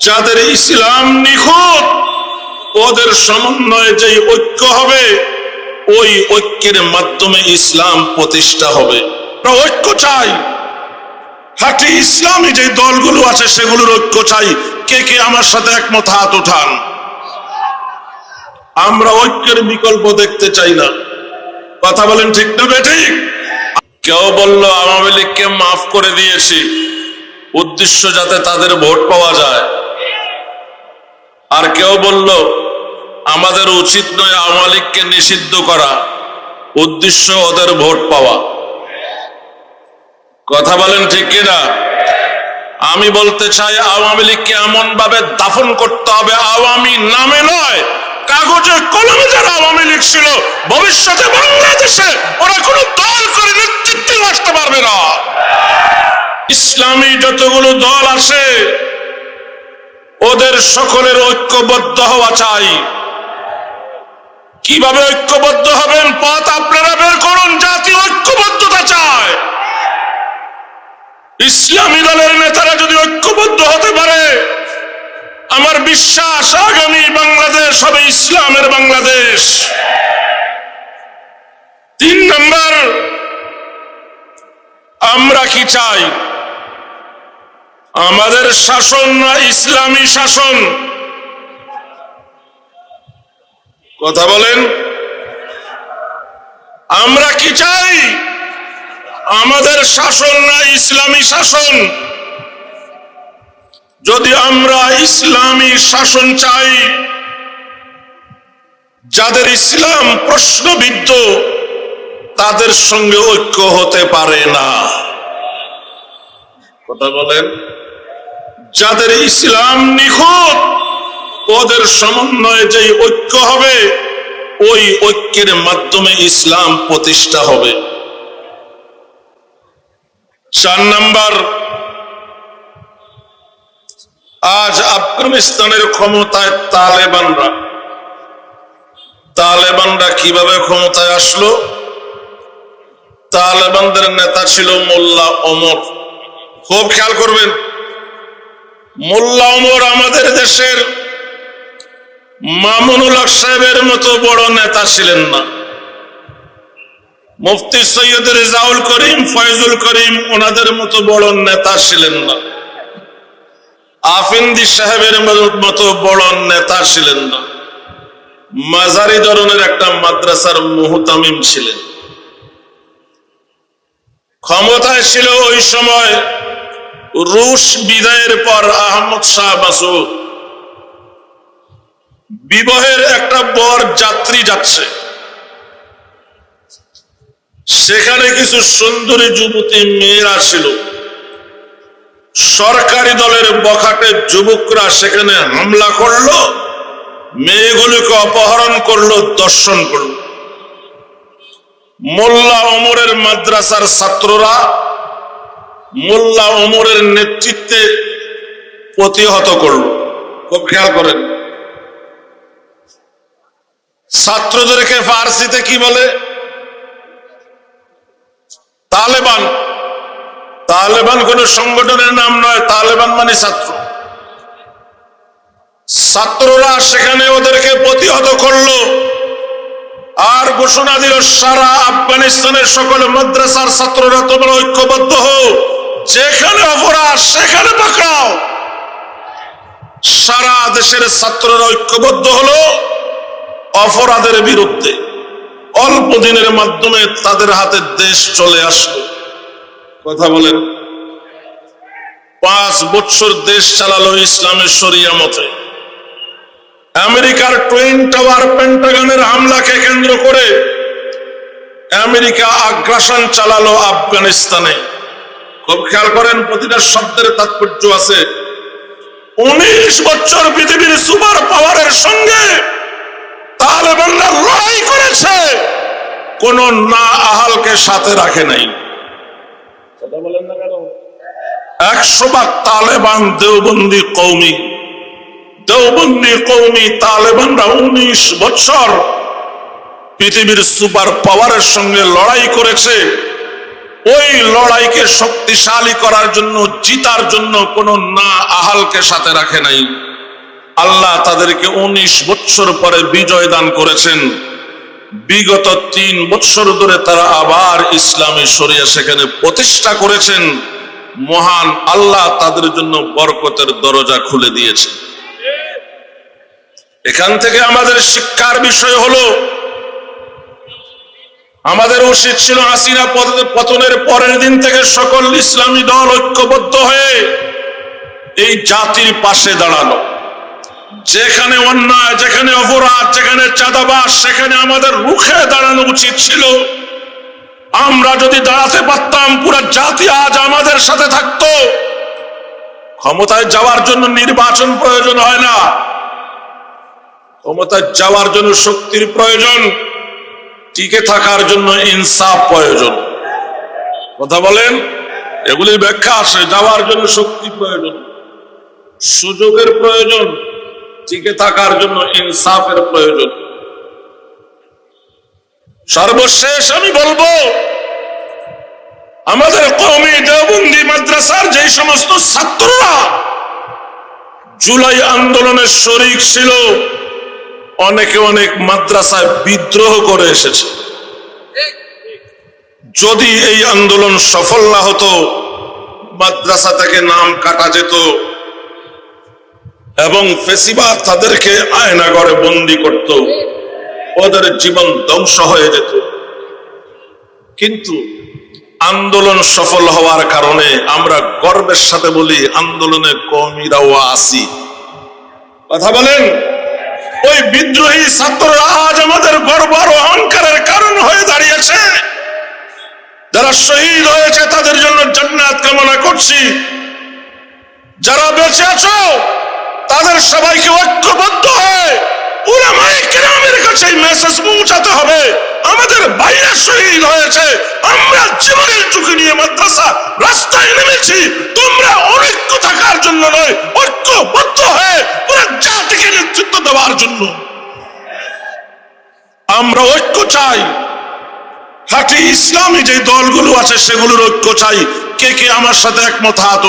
যাদের ইসলাম নিখুঁত, ওদের সমন্বয়ে যে ঐক্য হবে, ওই ঐক্যের মাধ্যমে ইসলাম প্রতিষ্ঠা হবে। ঐক্য চাই। খাঁটি ইসলামী যে দলগুলো আছে, সেগুলোর ঐক্য চাই। কে কে আমার সাথে একমত, হাত উঠান। আমরা ঐক্যের বিকল্প দেখতে চাই না। কথা বলেন ঠিক না বেঠিক কেউ বলল, আওয়ামী লীগকে মাফ করে দিয়েছি। উদ্দেশ্য যাতে তাদের ভোট পাওয়া যায়। আর কেউ বলল, আমাদের উচিত নয় আওয়ামী নিষিদ্ধ করা, উদ্দেশ্য ওদের ভোট পাওয়া। কথা বলেন ঠিক কিনা? আমি বলতে চাই, আওয়ামী লীগকে এমন ভাবে দাফন করতে হবে, আওয়ামী নামে নয়, কাগজে কলমে যারা আওয়ামী লীগ ছিল, ভবিষ্যতে বাংলাদেশে ওরা কোনো দল করে নেতৃত্বে আসতে পারবে না। ইসলামী যতগুলো দল আছে ওদের সকলের ঐক্যবদ্ধ হওয়া চাই। কীভাবে ঐক্যবদ্ধ হবেন পথ আপনারা বের করুন জাতীয় ঐক্যবদ্ধতা চায়। ইসলামী দলের নেতারা যদি ঐক্যবদ্ধ হতে পারে, আমার বিশ্বাস আগামী বাংলাদেশ হবে ইসলামের বাংলাদেশ। তিন নম্বর, আমরা কি চাই? আমাদের শাসন না ইসলামী শাসন? কথা বলেন। আমরা কি চাই? আমাদের শাসন না ইসলামী শাসন? যদি আমরা ইসলামী শাসন চাই, যাদের ইসলাম প্রশ্নবিদ্ধ, তাদের সঙ্গে ঐক্য হতে পারে না। কথা বলেন। যাদের ইসলাম নিখুঁত, ওদের সমন্বয়ে যে ঐক্য হবে, ওই ঐক্যের মাধ্যমে ইসলাম প্রতিষ্ঠা হবে। চার নাম্বার, আজ আফগানিস্তানের ক্ষমতায় তালেবানরা। তালেবানরা কীভাবে ক্ষমতায় আসলো? তালেবানদের নেতা ছিল মোল্লা ওমর। খুব খেয়াল করবেন মোল্লা ওমর আমাদের দেশের মামুনুল হক সাহেবের মতো বড় নেতা ছিলেন না। মুফতি সৈয়দ রেজাউল করিম, ফয়জুল করিম ওনাদের মতো বড় নেতা ছিলেন না। আফিন্দি সাহেবের মতো বড় নেতা ছিলেন না। মাজারি ধরনের একটা মাদ্রাসার মুহতামিম ছিলেন। ক্ষমতায় ছিল ওই সময় রুশ বিদায়ের পর আহমদ শাহ মাসুদ বিবাহের একটা বর যাত্রী যাচ্ছে। সেখানে কিছু সুন্দরী যুবতী মেয়েরা ছিল। সরকারি দলের বখাটে যুবকরা সেখানে হামলা করল, মেয়েগুলিকে অপহরণ করল, দর্শন করল। মোল্লা ওমরের মাদ্রাসার ছাত্ররা মোল্লা ওমরের নেতৃত্বে প্রতিহত করল। খুব খেয়াল করেন। ছাত্রদেরকে ফার্সিতে কি বলে? তালেবান। তালেবান কোন সংগঠনের নাম নয়, তালেবান মানে ছাত্র। ছাত্ররা সেখানে ওদেরকে প্রতিহত করল আর ঘোষণা দিল, সারা আফগানিস্তানের সকল মাদ্রাসার ছাত্ররা তোমরা ঐক্যবদ্ধ হও। যেখানে অপরাধ, সেখানে পাকড়াও। সারা দেশের ছাত্ররা ঐক্যবদ্ধ হলো অপরাধের বিরুদ্ধে। অল্প দিনের মাধ্যমে তাদের হাতে দেশ চলে আসলো। কথা বলেন। পাঁচ বছর দেশ চালালো ইসলামের শরিয়া মতে। আমেরিকার টুইন টাওয়ার পেন্টাগনের হামলাকে কেন্দ্র করে আমেরিকা আগ্রাসন চালালো আফগানিস্তানে। খুব খেয়াল করেন প্রতিটা শব্দের তাৎপর্য আছে। উনিশ বছর পৃথিবীর সুপার পাওয়ারের সঙ্গে তালেবানরা লড়াই করেছে। কোন না আহালকে সাথে রাখে নাই। বলেন না কেন? একশো ভাগ তালেবান দেওবন্দি কৌমি দেওবন্দি কৌমি তালেবানরা উনিশ বছর পৃথিবীর সুপার পাওয়ারের সঙ্গে লড়াই করেছে। ওই লড়াইকে শক্তিশালী করার জন্য, জিতার জন্য কোনো না আহালকে সাথে রাখে নাই। আল্লাহ তাদেরকে উনিশ বৎসর পরে বিজয় দান করেছেন। বিগত তিন বৎসর ধরে তারা আবার ইসলামী শরিয়া সেখানে প্রতিষ্ঠা করেছেন। মহান আল্লাহ তাদের জন্য বরকতের দরজা খুলে দিয়েছে এখান থেকে আমাদের শিক্ষার বিষয় হলো আমাদের উচিত ছিল আসিনা পতনের পরের দিন থেকে সকল ইসলামী দল ঐক্যবদ্ধ হয়ে এই জাতির পাশে দাঁড়ানো যেখানে অন্যায়, যেখানে অপরাধ, যেখানে চাঁদাবাস সেখানে আমাদের রুখে দাঁড়ানো উচিত ছিল। আমরা যদি দাঁড়াতে পারতাম, পুরো জাতি আজ আমাদের সাথে থাকতো। ক্ষমতায় যাওয়ার জন্য নির্বাচন প্রয়োজন হয় না। ক্ষমতায় যাওয়ার জন্য শক্তির প্রয়োজন। টিকে থাকার জন্য ইনসাফ প্রয়োজন। কথা বলেন? এগুলির ব্যাখ্যা আছে যাওয়ার জন্য শক্তি প্রয়োজন, সুযোগের প্রয়োজন, টিকে থাকার জন্য ইনসাফের প্রয়োজন। সর্বশেষ আমি বলব, আমাদের কৌমি দেওবন্দি মাদ্রাসার যে সমস্ত ছাত্ররা জুলাই আন্দোলনের শরিক ছিল অনেকে অনেক মাদ্রাসায় বিদ্রোহ করে এসেছে। যদি এই আন্দোলন সফল না হতো, মাদ্রাসা থেকে নাম কাটা যেত এবং ফেসিবাদ তাদেরকে আয়নাগরে বন্দি করত, ওদের জীবন ধ্বংস হয়ে যেত। কিন্তু আন্দোলন সফল হওয়ার কারণে আমরা গর্বের সাথে বলি, আন্দোলনে কর্মীরাও আসি। কথা বলেন? ওই বিদ্রোহী ছাত্ররা আজ আমাদের গর্ব আর অহংকারের কারণ হয়ে দাঁড়িয়েছে। যারা শহীদ হয়েছে, তাদের জন্য জান্নাত কামনা করছি। যারা বেঁচে আছো, তাদের সবাইকে ঐক্যবদ্ধ হয়ে উলামায়ে কাছে মেসেজ পৌঁছাতে হবে। আমাদের বাইরে শহীদ হয়েছে, আমরা জীবনের ঝুঁকি নিয়ে মাদ্রাসা রাস্তায় নেমেছি। তোমরা অনৈক্য থাকার জন্য নয়, ঐক্যবদ্ধ হয়ে জাতিকে নেতৃত্ব দেওয়ার জন্য। আমরা ঐক্য চাই। খাঁটি ইসলামী যে দলগুলো আছে, সেগুলোর ঐক্য চাই। কে কে আমার সাথে একমত, হাত